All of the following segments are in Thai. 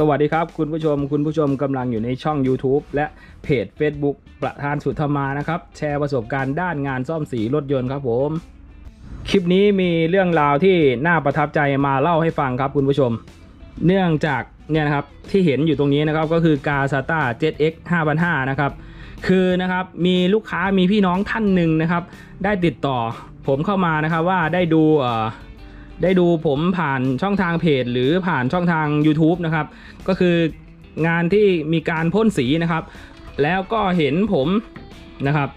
สวัสดีครับคุณผู้ชมคุณผู้ชมกำลังอยู่ในช่อง YouTube และเพจ Facebook ประธานสุธรรมานะครับ แชร์ประสบการณ์ด้านงานซ่อมสีรถยนต์ครับผม คลิปนี้มีเรื่องราวที่น่าประทับใจมาเล่าให้ฟังครับคุณผู้ชม เนื่องจากเนี่ยนะครับที่เห็นอยู่ตรงนี้นะครับก็คือกาซาต้า 7X 5005นะครับคือนะครับมีลูกค้ามีพี่น้องท่านหนึ่งนะครับ ได้ติดต่อผมเข้ามานะครับว่าได้ดู ได้ดูผมผ่านช่องทางเพจ หรือผ่านช่องทาง YouTube นะครับ ก็คืองานที่มีการพ่นสีนะครับ แล้วก็เห็นผมนะครับ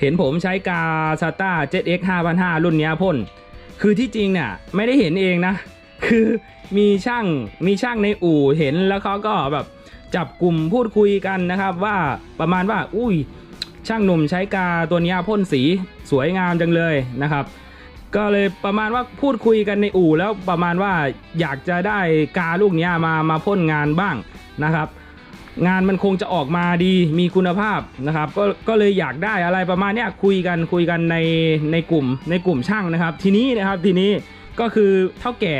เห็นผมใช้กาซาต้า 7X 5005รุ่นนี้พ่น คือที่จริงเนี่ยไม่ได้เห็นเองนะ คือมีช่างมีช่างในอู่เห็นแล้วเขาก็แบบจับกลุ่มพูดคุยกันนะครับว่าประมาณว่า อุ้ยช่างหนุ่มใช้กาตัวนี้พ่นสีสวยงามจังเลยนะครับ ก็เลยประมาณว่าพูดคุยกันในอู่แล้วประมาณว่าอยากจะได้กาลูกนี้มามาพ่นงานบ้างนะครับ งานมันคงจะออกมาดีมีคุณภาพนะครับ ก็ก็เลยอยากได้อะไรประมาณนี้คุยกันคุยกันในในกลุ่มในกลุ่มช่างนะครับ ทีนี้นะครับทีนี้ก็คือเท่าแก่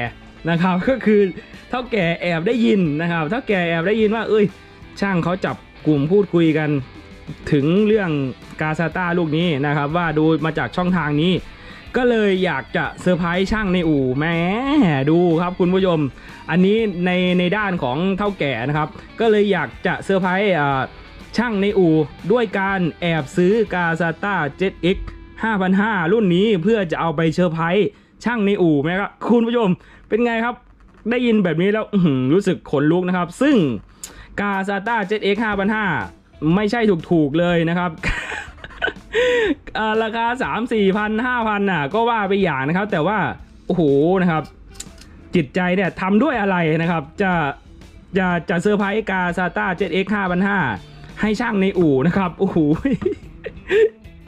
นะครับก็คือเท่าแก่แอบได้ยินนะครับเท่าแก่แอบได้ยินว่า เอ้ย ช่างเขาจับกลุ่มพูดคุยกัน ถึงเรื่องกาซาต้าลูกนี้นะครับ ว่าดูมาจากช่องทางนี้ ก็เลยอยากจะเซอร์ไพรส์ช่างในอู่แหมดูครับคุณผู้ชม อันนี้ในในด้านของเท่าแก่นะครับ ก็เลยอยากจะเซอร์ไพรส์ช่างในอู่ด้วยการแอบซื้อกาซาต้า 7X 5,500 รุ่นนี้เพื่อจะเอาไปเซอร์ไพรส์ช่างในอู่ไหมครับคุณผู้ชมเป็นไงครับได้ยินแบบนี้แล้วรู้สึกขนลุกนะครับ ซึ่งกาซาต้า 7X 5,500 ไม่ใช่ถูกๆเลยนะครับ อ่าราคา3 4พันห้าพันน่ะ ก็ว่าไปอย่างนะครับ แต่ว่า โอ้โหนะครับ จิตใจเนี่ยทำด้วยอะไรนะครับ จะจะจะเซอร์ไพรส์กาซาต้า 7X 5,500 ให้ช่างในอู่นะครับ โอ้โห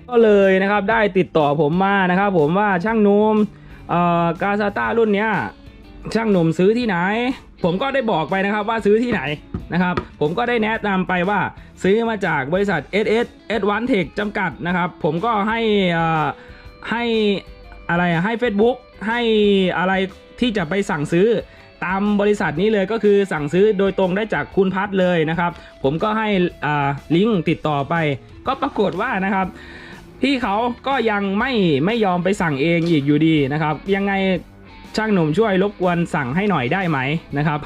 ก็เลยนะครับได้ติดต่อผมมานะครับ ผมว่าช่างหนุ่มเออกาซาต้ารุ่นเนี้ยช่างหนุ่มซื้อที่ไหน ผมก็ได้บอกไปนะครับว่าซื้อที่ไหนนะครับ ผมก็ได้แนะนำไปว่าซื้อมาจากบริษัท SS S One Tech จำกัดนะครับ ผมก็ให้อ่อให้อะไรอะให้ Facebook ให้อะไรที่จะไปสั่งซื้อตามบริษัทนี้เลยก็คือสั่งซื้อโดยตรงได้จากคุณพัทเลยนะครับ ผมก็ให้อ่าลิงก์ติดต่อไป ก็ปรากฏว่านะครับพี่เขาก็ยังไม่ไม่ยอมไปสั่งเองอีกอยู่ดีนะครับ ยังไง ช่างหนุ่มช่วยรบกวนสั่งให้หน่อยได้ไหมนะครับ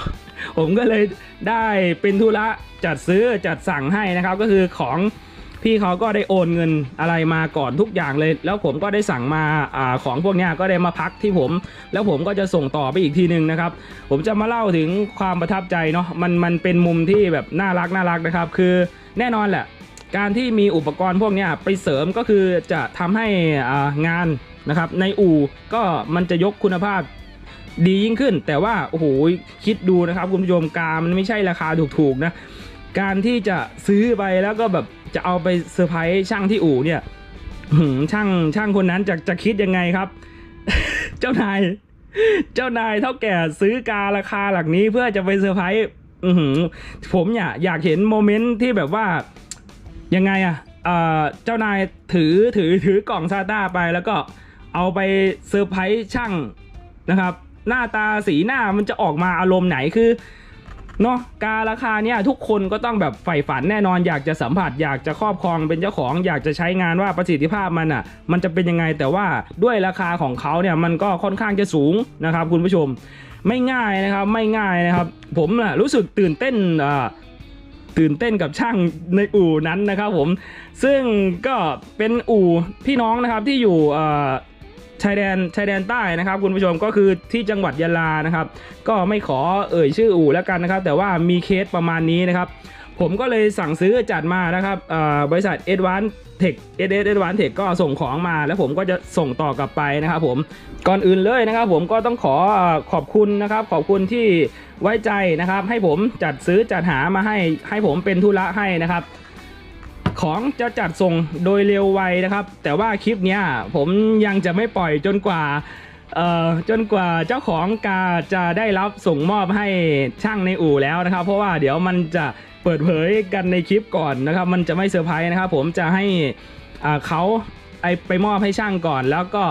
ผมก็เลยได้เป็นธุระจัดซื้อจัดสั่งให้นะครับ ก็คือของพี่เขาก็ได้โอนเงินอะไรมาก่อนทุกอย่างเลย แล้วผมก็ได้สั่งมาอของพวกนี้ก็ได้มาพักที่ผม แล้วผมก็จะส่งต่อไปอีกทีหนึ่งนะครับ ผมจะมาเล่าถึงความประทับใจเนาะมันมันเป็นมุมที่แบบน่ารักน่ารักนะครับ คือแน่นอนแหละ การที่มีอุปกรณ์พวกนี้ไปเสริมก็คือจะทำให้งานนะครับในอู่ก็มันจะยกคุณภาพ ดียิ่งขึ้น แต่ว่าโอ้โหคิดดูนะครับคุณผู้ชมกา มันไม่ใช่ราคาถูกๆนะ การที่จะซื้อไปแล้วก็แบบจะเอาไปเซอร์ไพรส์ช่างที่อู่เนี่ยหืมช่างช่างคนนั้นจะจะคิดยังไงครับ เจ้านาย เจ้านายเท่าแก่ซื้อการาคาหลักนี้เพื่อจะไปเซอร์ไพรส์หือผมเนี่ยอยากเห็นโมเมนต์ที่แบบว่ายังไงอะเออเจ้านายถือถือถือกล่องซาต้าไปแล้วก็เอาไปเซอร์ไพรส์ช่างนะครับ หน้าตาสีหน้ามันจะออกมาอารมณ์ไหนคือเนาะการราคาเนี่ยทุกคนก็ต้องแบบใฝ่ฝันแน่นอนอยากจะสัมผัส อยากจะครอบครองเป็นเจ้าของ อยากจะใช้งานว่าประสิทธิภาพมันอะ มันจะเป็นยังไงแต่ว่าด้วยราคาของเขาเนี่ยมันก็ค่อนข้างจะสูงนะครับ คุณผู้ชมไม่ง่ายนะครับไม่ง่ายนะครับ ผมน่ะรู้สึกตื่นเต้นอ่าตื่นเต้นกับช่างในอู่นั้นนะครับผม ซึ่งก็เป็นอู่พี่น้องนะครับที่อยู่อ่อ ชายแดนชายแดนใต้นะครับ คุณผู้ชมก็คือที่จังหวัดยะลานะครับ ก็ไม่ขอเอ่ยชื่ออู่แล้วกันนะครับ แต่ว่ามีเคสประมาณนี้นะครับ ผมก็เลยสั่งซื้อจัดมานะครับบริษัท a d v a n c e Tech s s a d v a n c e Tech ก็ส่งของมาแล้วผมก็จะส่งต่อกลับไปนะครับผมก่อนอื่นเลยนะครับ ผมก็ต้องขอขอบคุณนะครับ ขอบคุณที่ไว้ใจนะครับ ให้ผมจัดซื้อจัดหามาให้ให้ผมเป็นธุระให้นะครับ ของจะจัดส่งโดยเร็วไวนะครับ แต่ว่าคลิปเนี้ยผมยังจะไม่ปล่อยจนกว่าจนกว่าเจ้าของกาจะได้รับส่งมอบให้ช่างในอู่แล้วนะครับ เพราะว่าเดี๋ยวมันจะเปิดเผยกันในคลิปก่อนนะครับ มันจะไม่เซอร์ไพรส์นะครับผมจะให้อ่เขาไอไปมอบให้ช่างก่อนแล้วก็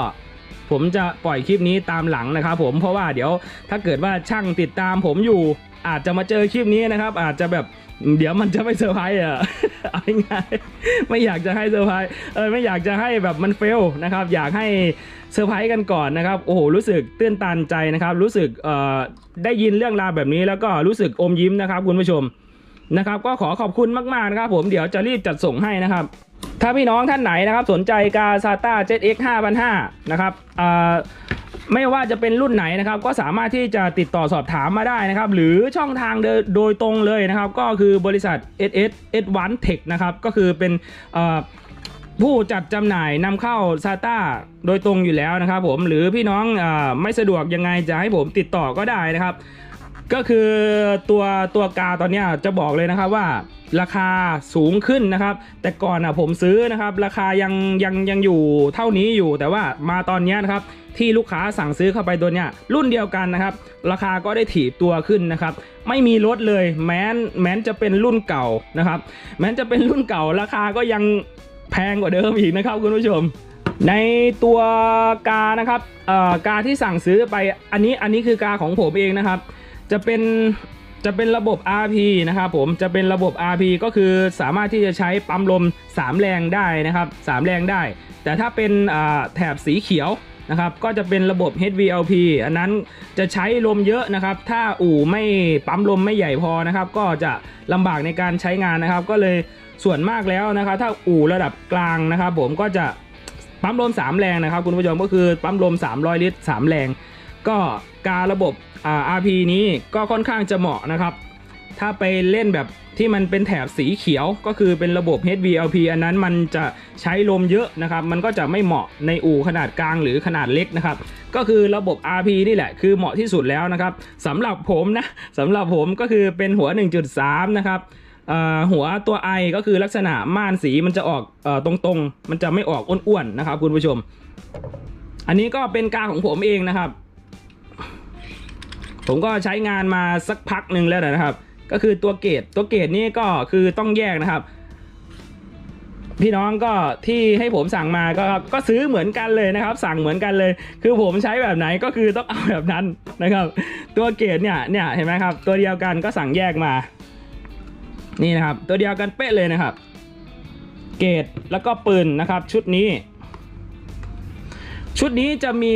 ผมจะปล่อยคลิปนี้ตามหลังนะครับผมเพราะว่าเดี๋ยวถ้าเกิดว่าช่างติดตามผมอยู่ อาจจะมาเจอคลิปนี้นะครับ อาจจะแบบเดี๋ยวมันจะไม่เซอร์ไพรส์อะเอาง่ายไม่อยากจะให้เซอร์ไพรส์เออไม่อยากจะให้แบบมันเฟลนะครับ อยากให้เซอร์ไพรส์กันก่อนนะครับโอ้โหรู้สึกตื้นตันใจนะครับ รู้สึกเอ่อได้ยินเรื่องราวแบบนี้แล้วก็รู้สึกอมยิ้มนะครับ คุณผู้ชมนะครับ ก็ขอขอบคุณมากๆนะครับ ผมเดี๋ยวจะรีบจัดส่งให้นะครับ ถ้าพี่น้องท่านไหนนะครับ สนใจกาซาต้า ZX 5005นะครับอ่า ไม่ว่าจะเป็นรุ่นไหนนะครับ ก็สามารถที่จะติดต่อสอบถามมาได้นะครับ หรือช่องทางโดยตรงเลยนะครับ ก็คือบริษัท SS S1 Tech นะครับ ก็คือเป็นผู้จัดจำหน่ายนำเข้าซาต้าโดยตรงอยู่แล้วนะครับผมหรือพี่น้องอไม่สะดวกยังไงจะให้ผมติดต่อก็ได้นะครับ ก็คือตัวตัวกาตอนนี้จะบอกเลยนะครับว่าราคาสูงขึ้นนะครับ แต่ก่อนอะผมซื้อนะครับ ราคายังยังยังอยู่เท่านี้อยู่ แต่ว่ามาตอนนี้นะครับที่ลูกค้าสั่งซื้อเข้าไปตัวเนี้ยรุ่นเดียวกันนะครับ ราคาก็ได้ถีบตัวขึ้นนะครับ ไม่มีลดเลยแม้นแม้นจะเป็นรุ่นเก่านะครับ แม้นจะเป็นรุ่นเก่า ราคาก็ยังแพงกว่าเดิมอีกนะครับคุณผู้ชม ในตัวกานะครับเอ่อกาที่สั่งซื้อไปอันนี้อันนี้คือกาของผมเองนะครับ จะเป็นจะเป็นระบบ RP นะครับผมจะเป็นระบบ RP ก็คือสามารถที่จะใช้ปั๊มลม 3 แรงได้นะครับ3แรงได้ แต่ถ้าเป็นแถบสีเขียวนะครับก็จะเป็นระบบ HVLP อันนั้นจะใช้ลมเยอะนะครับ ถ้าอู่ไม่ปั๊มลมไม่ใหญ่พอนะครับ ก็จะลำบากในการใช้งานนะครับ ก็เลยส่วนมากแล้วนะครับ ถ้าอู่ระดับกลางนะครับ ผมก็จะปั๊มลม 3 แรงนะครับ คุณผู้ชมก็คือปั๊มลม 300 ลิตร 3 แรง ก็ การระบบอ่า RP นี้ก็ค่อนข้างจะเหมาะนะครับ ถ้าไปเล่นแบบที่มันเป็นแถบสีเขียวก็คือเป็นระบบ HVLP อันนั้นมันจะใช้ลมเยอะนะครับ มันก็จะไม่เหมาะในอู่ขนาดกลางหรือขนาดเล็กนะครับ ก็คือระบบ RP นี่แหละคือเหมาะที่สุดแล้วนะครับสำหรับผมนะสำหรับผมก็คือเป็นหัว 1.3 นะครับหัวตัว I ก็คือลักษณะม่านสีมันจะออกอตรงๆ มันจะไม่ออกอ้วนๆนะครับคุณผู้ชม อันนี้ก็เป็นกาของผมเองนะครับ ผมก็ใช้งานมาสักพักหนึ่งแล้วนะครับ ก็คือตัวเกรดตัวเกรดนี่ก็คือต้องแยกนะครับ พี่น้องก็ที่ให้ผมสั่งมาก็ก็ซื้อเหมือนกันเลยนะครับ สั่งเหมือนกันเลย คือผมใช้แบบไหนก็คือต้องเอาแบบนั้นนะครับ ตัวเกรดเนี่ยเนี่ยเห็นไหมครับ ตัวเดียวกันก็สั่งแยกมา นี่นะครับ ตัวเดียวกันเป๊ะเลยนะครับ เกรดแล้วก็ปืนนะครับ ชุดนี้ ชุดนี้จะมี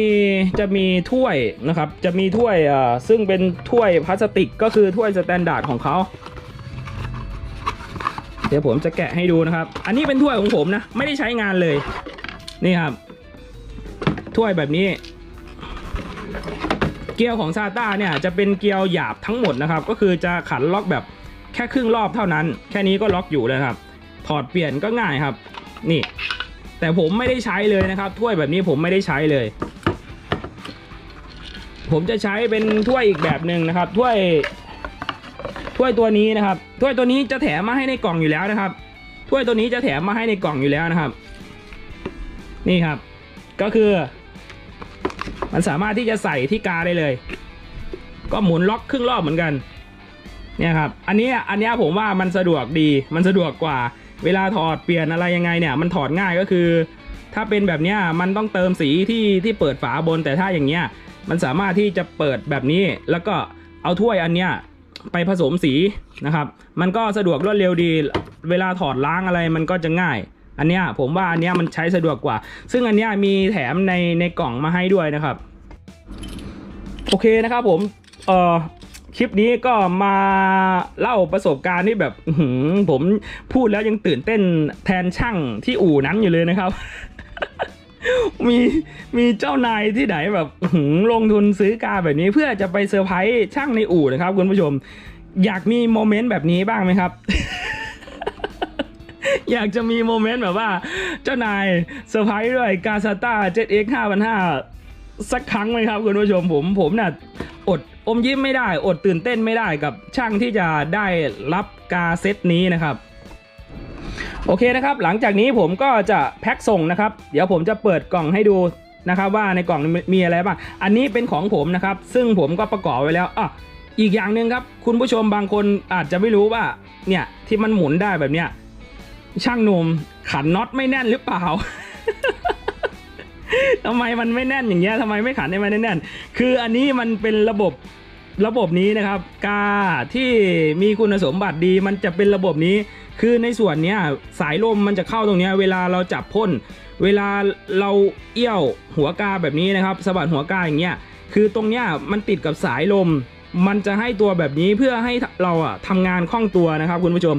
จะมีถ้วยนะครับ จะมีถ้วยอ่อซึ่งเป็นถ้วยพลาสติกก็คือถ้วยสแตนดาร์ดของเขาเดี๋ยวผมจะแกะให้ดูนะครับ อันนี้เป็นถ้วยของผมนะ ไม่ได้ใช้งานเลย นี่ครับ ถ้วยแบบนี้ เกลียวของซาต้าเนี่ยจะเป็นเกลียวหยาบทั้งหมดนะครับ ก็คือจะขันล็อกแบบแค่ครึ่งรอบเท่านั้น แค่นี้ก็ล็อกอยู่แล้วครับ ถอดเปลี่ยนก็ง่ายครับ นี่ แต่ผมไม่ได้ใช้เลยนะครับถ้วยแบบนี้ผมไม่ได้ใช้เลย ผมจะใช้เป็นถ้วยอีกแบบหนึ่งนะครับถ้วยถ้วยตัวนี้นะครับถ้วยตัวนี้จะแถมมาให้ในกล่องอยู่แล้วนะครับถ้วยตัวนี้จะแถมมาให้ในกล่องอยู่แล้วนะครับ นี่ครับ ก็คือ มันสามารถที่จะใส่ที่กาได้เลย ก็หมุนล็อกครึ่งรอบเหมือนกันเนี่ยครับ อันนี้อันนี้ผมว่ามันสะดวกดี มันสะดวกกว่า เวลาถอดเปลี่ยนอะไรยังไงเนี่ยมันถอดง่ายก็คือ ถ้าเป็นแบบเนี้ยมันต้องเติมสีที่ที่เปิดฝาบนแต่ถ้าอย่างเงี้ยมันสามารถที่จะเปิดแบบนี้ แล้วก็เอาถ้วยอันเนี้ยไปผสมสีนะครับ มันก็สะดวกรวดเร็วดี เวลาถอดล้างอะไรมันก็จะง่าย อันเนี้ยผมว่าอันเนี้ยมันใช้สะดวกกว่า ซึ่งอันเนี้ยมีแถมในในกล่องมาให้ด้วยนะครับ โอเคนะครับผมเอ่อ คลิปนี้ก็มาเล่าประสบการณ์ที่แบบผมพูดแล้วยังตื่นเต้นแทนช่างที่อู่นั้นอยู่เลยนะครับ มีมีเจ้านายที่ไหนแบบหือลงทุนซื้อกาแบบนี้เพื่อจะไปเซอร์ไพรส์ช่างในอู่นะครับคุณผู้ชม อยากมีโมเมนต์แบบนี้บ้างไหมครับอยากจะมีโมเมนต์แบบว่า เจ้านายเซอร์ไพรส์ด้วยกาซาต้า 7x 5,500 สักครั้งไหมครับคุณผู้ชมผมผมน่ะอด อมยิ้มไม่ได้อดตื่นเต้นไม่ได้กับช่างที่จะได้รับกาเซตนี้นะครับ โอเคนะครับ หลังจากนี้ผมก็จะแพ็คส่งนะครับ เดี๋ยวผมจะเปิดกล่องให้ดูนะครับ ว่าในกล่องมีอะไรบ้างอันนี้เป็นของผมนะครับ ซึ่งผมก็ประกอบไว้แล้วอะอีกอย่างหนึ่งครับ คุณผู้ชมบางคนอาจจะไม่รู้ว่าเนี่ยที่มันหมุนได้แบบเนี้ยช่างหนุ่มขันน็อตไม่แน่นหรือเปล่า ทำไมมันไม่แน่นอย่างเงี้ยทำไมไม่ขันให้มันแน่นๆคืออันนี้มันเป็นระบบระบบนี้นะครับ กาที่มีคุณสมบัติดีมันจะเป็นระบบนี้ คือในส่วนเนี้ยสายลมมันจะเข้าตรงเนี้ยเวลาเราจับพ่นเวลาเราเอี้ยวหัวกาแบบนี้นะครับสะบัดหัวกาอย่างเงี้ยคือตรงเนี้ยมันติดกับสายลม มันจะให้ตัวแบบนี้เพื่อให้เราอะทำงานคล่องตัวนะครับคุณผู้ชม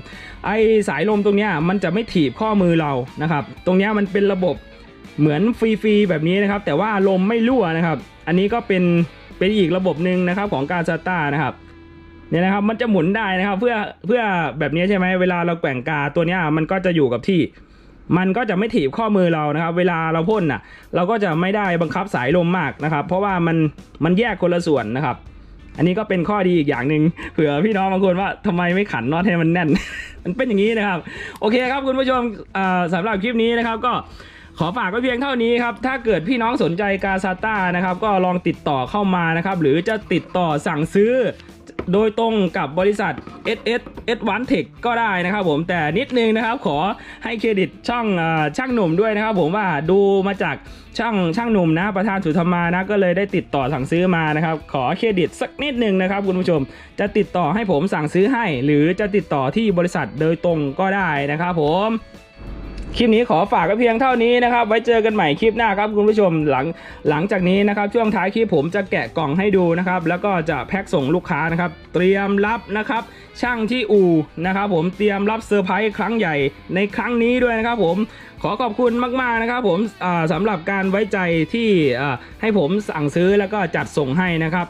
ไอสายลมตรงเนี้ยมันจะไม่ถีบข้อมือเรานะครับ ตรงเนี้ยมันเป็นระบบ เหมือนฟรีๆแบบนี้นะครับ แต่ว่าลมไม่รั่วนะครับ อันนี้ก็เป็นเป็นอีกระบบหนึ่งนะครับของการซาต้านะครับเนี่ยนะครับมันจะหมุนได้นะครับ เพื่อเพื่อแบบนี้ใช่ไหมเวลาเราแกว่งกาตัวนี้มันก็จะอยู่กับที่ มันก็จะไม่ถีบข้อมือเรานะครับ เวลาเราพ่นน่ะ เราก็จะไม่ได้บังคับสายลมมากนะครับ เพราะว่ามันมันแยกคนละส่วนนะครับ อันนี้ก็เป็นข้อดีอีกอย่างหนึ่งเผื่อพี่น้องบางคนว่าทำไมไม่ขันน็อตให้มันแน่น มันเป็นอย่างนี้นะครับ โอเคครับคุณผู้ชมอ่าสำหรับคลิปนี้นะครับก็ ขอฝากไว้เพียงเท่านี้ครับ ถ้าเกิดพี่น้องสนใจกาซาต้านะครับ ก็ลองติดต่อเข้ามานะครับ หรือจะติดต่อสั่งซื้อ โดยตรงกับบริษัท SS S One Tech ก็ได้นะครับผมแต่นิดนึงนะครับ ขอให้เครดิตช่องอช่างหนุ่มด้วยนะครับ ผมว่าดูมาจากช่างช่างหนุ่มนะประธานสุธรรมานะก็เลยได้ติดต่อสั่งซื้อมานะครับ ขอเครดิตสักนิดนึงนะครับ คุณผู้ชม จะติดต่อให้ผมสั่งซื้อให้ หรือจะติดต่อที่บริษัทโดยตรงก็ได้นะครับผม คลิปนี้ขอฝากไว้เพียงเท่านี้นะครับ ไว้เจอกันใหม่คลิปหน้าครับคุณผู้ชมหลังหลังจากนี้นะครับ ช่วงท้ายคลิปผมจะแกะกล่องให้ดูนะครับ แล้วก็จะแพ็คส่งลูกค้านะครับ เตรียมรับนะครับ ช่างที่อู่นะครับ ผมเตรียมรับเซอร์ไพรส์ครั้งใหญ่ในครั้งนี้ด้วยนะครับ ผมขอขอบคุณมากๆนะครับ ผมอ่าสำหรับการไว้ใจที่ให้ผมสั่งซื้อแล้วก็จัดส่งให้นะครับ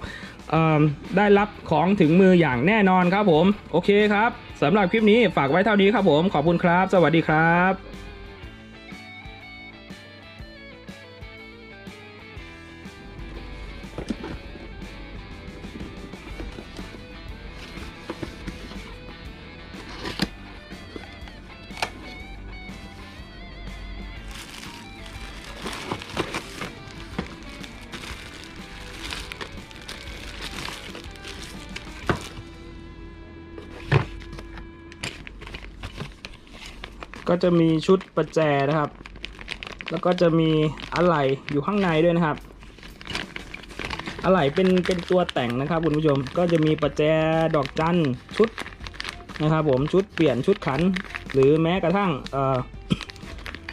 ได้รับของถึงมืออย่างแน่นอนครับผม โอเคครับสำหรับคลิปนี้ฝากไว้เท่านี้ครับผมขอบคุณครับ สวัสดีครับ ก็จะมีชุดประแจนะครับ แล้วก็จะมีอะไหล่อยู่ข้างในด้วยนะครับ อะไหล่เป็นเป็นตัวแต่งนะครับคุณผู้ชม ก็จะมีประแจดอกจันชุดนะครับผมชุดเปลี่ยนชุดขัน หรือแม้กระทั่ง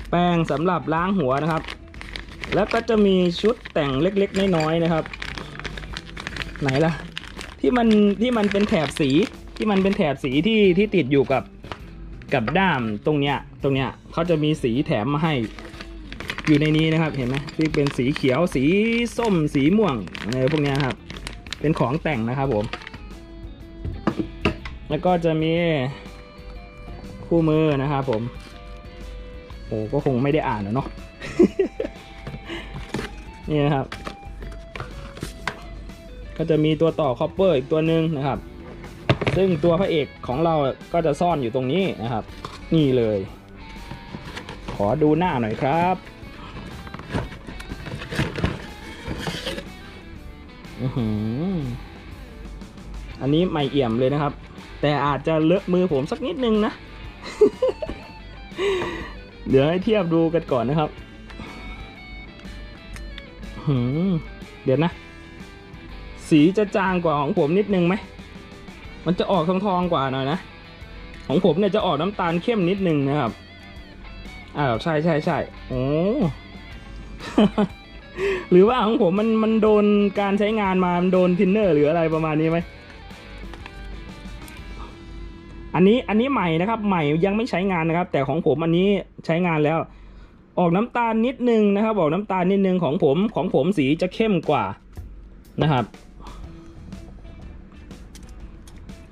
แป้งสำหรับล้างหัวนะครับ แล้วก็จะมีชุดแต่งเล็กๆน้อยๆนะครับ ไหนล่ะที่มันที่มันเป็นแถบสีที่มันเป็นแถบสีที่ที่ติดอยู่กับ กับด้ามตรงเนี้ยตรงเนี้ยเขาจะมีสีแถมมาให้อยู่ในนี้นะครับเห็นไหมที่เป็นสีเขียวสีส้มสีม่วงอะไรพวกเนี้ยครับ เป็นของแต่งนะครับผม แล้วก็จะมีคู่มือนะครับผมโอ้ก็คงไม่ได้อ่านนะเนาะนี่นะครับ ก็จะมีตัวต่อคอปเปอร์อีกตัวหนึ่งนะครับ ซึ่งตัวพระเอกของเราก็จะซ่อนอยู่ตรงนี้นะครับ นี่เลย ขอดูหน้าหน่อยครับอันนี้ไม่เอี่ยมเลยนะครับ แต่อาจจะเลอะมือผมสักนิดนึงนะ เดี๋ยวให้เทียบดูกันก่อนนะครับเดี๋ยวนะ สีจะจางกว่าของผมนิดนึงไหม มันจะออกทองทองกว่าหน่อยนะ ของผมเนี่ยจะออกน้ำตาลเข้มนิดนึงนะครับ อ้าวใช่ใช่ใช่โอ้หรือว่าของผมมันมันโดนการใช้งานมา มันโดนทินเนอร์หรืออะไรประมาณนี้ไหม อันนี้อันนี้ใหม่นะครับ ใหม่ยังไม่ใช้งานนะครับ แต่ของผมอันนี้ใช้งานแล้ว ออกน้ำตาลนิดนึงนะครับ ออกน้ำตาลนิดนึงของผมของผมสีจะเข้มกว่านะครับ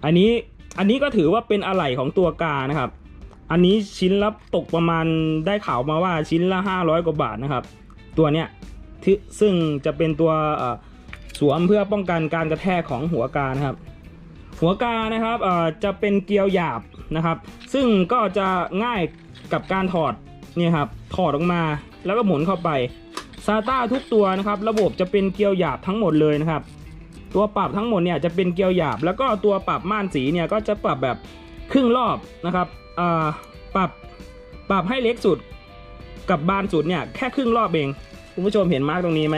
อันนี้อันนี้ก็ถือว่าเป็นอะไหล่ของตัวกานะครับ อันนี้ชิ้นละตกประมาณได้ข่าวมาว่าชิ้นละห้าร้อยกว่าบาทนะครับ ตัวเนี้ยซึ่งจะเป็นตัวสวมเพื่อป้องกันการกระแทกของหัวกานะครับ หัวกานะครับจะเป็นเกลียวหยาบนะครับ ซึ่งก็จะง่ายกับการถอดเนี่ยครับถอดออกมาแล้วก็หมุนเข้าไปซาต้าทุกตัวนะครับ ระบบจะเป็นเกลียวหยาบทั้งหมดเลยนะครับ ตัวปรับทั้งหมดเนี่ยจะเป็นเกลียวหยาบ แล้วก็ตัวปรับม่านสีเนี่ยก็จะปรับแบบครึ่งรอบนะครับอ่าปรับปรับให้เล็กสุดกับบานสุดเนี่ยแค่ครึ่งรอบเองคุณผู้ชมเห็นมาร์กตรงนี้ไหม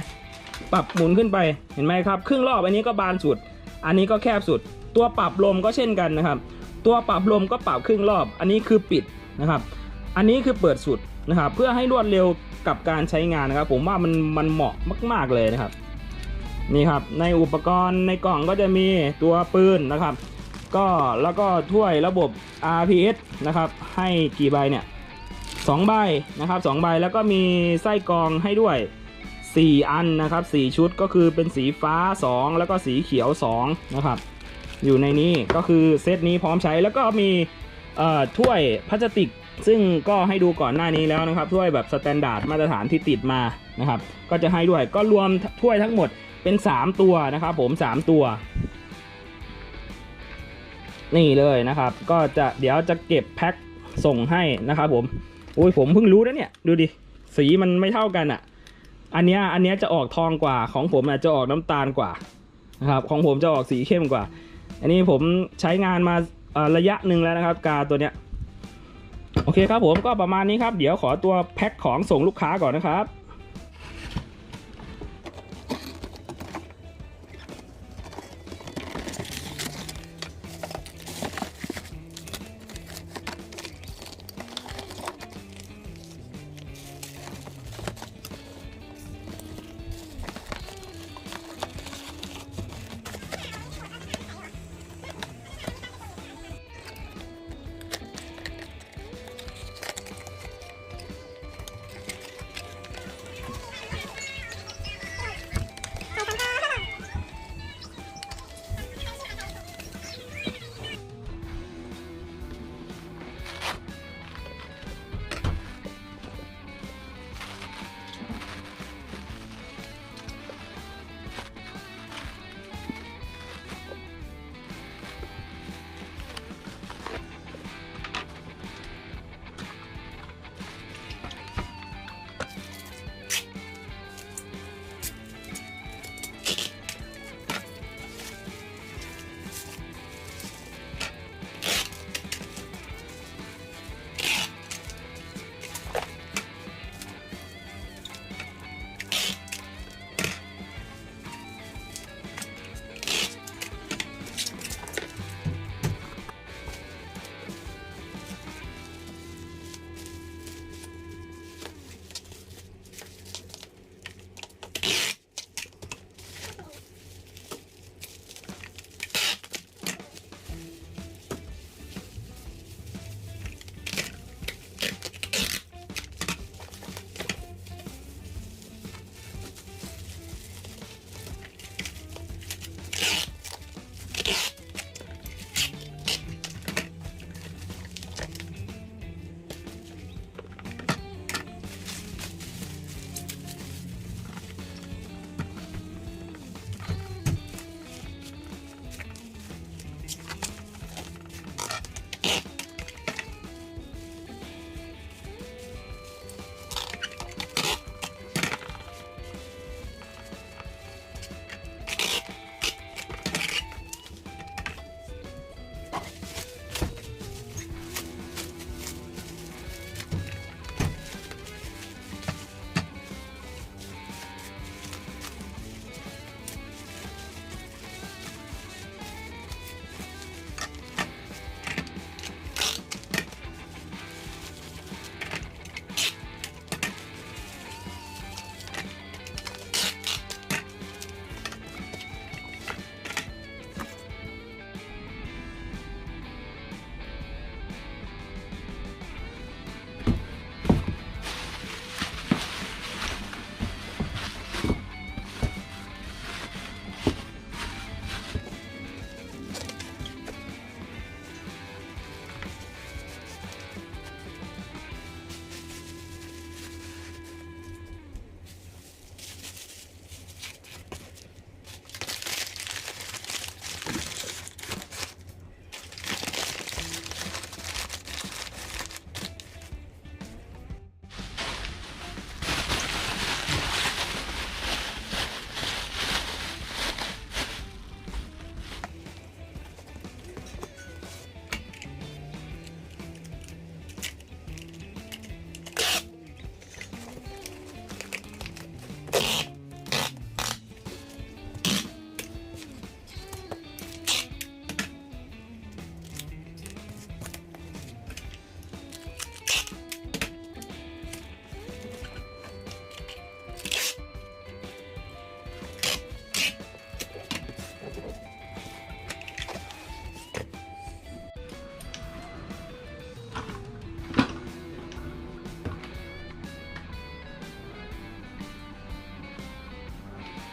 ปรับหมุนขึ้นไปเห็นไหมครับครึ่งรอบอันนี้ก็บานสุด อันนี้ก็แคบสุด ตัวปรับลมก็เช่นกันนะครับ ตัวปรับลมก็ปรับครึ่งรอบ อันนี้คือปิดนะครับ อันนี้คือเปิดสุดนะครับ เพื่อให้รวดเร็วกับการใช้งานนะครับ ผมว่ามันมันเหมาะมาก ๆเลยนะครับ นี่ครับในอุปกรณ์ในกล่องก็จะมีตัวปืนนะครับ ก็แล้วก็ถ้วยระบบ RPS นะครับให้กี่ใบเนี่ยสองใบนะครับสองใบแล้วก็มีไส้กรองให้ด้วย 4 อันนะครับ 4 ชุดก็คือเป็นสีฟ้า 2 แล้วก็สีเขียว 2 นะครับ อยู่ในนี้ก็คือเซตนี้พร้อมใช้แล้วก็มีถ้วยพลาสติก ซึ่งก็ให้ดูก่อนหน้านี้แล้วนะครับถ้วยแบบสแตนดาร์ดมาตรฐานที่ติดมานะครับ ก็จะให้ด้วยก็รวมถ้วยทั้งหมด เป็น 3 ตัวนะครับผม 3 ตัว นี่เลยนะครับ ก็จะเดี๋ยวจะเก็บแพ็คส่งให้นะครับผมโอ้ยผมเพิ่งรู้นะเนี่ยดูดิสีมันไม่เท่ากันอะ่ะ อันเนี้ยอันเนี้ยจะออกทองกว่าของผมอาจจะออกน้ำตาลกว่านะครับของผมจะออกสีเข้มกว่า อันนี้ผมใช้งานมาระยะหนึ่งแล้วนะครับ กาตัวเนี้ยโอเคครับผมก็ประมาณนี้ครับ เดี๋ยวขอตัวแพ็คของส่งลูกค้าก่อนนะครับ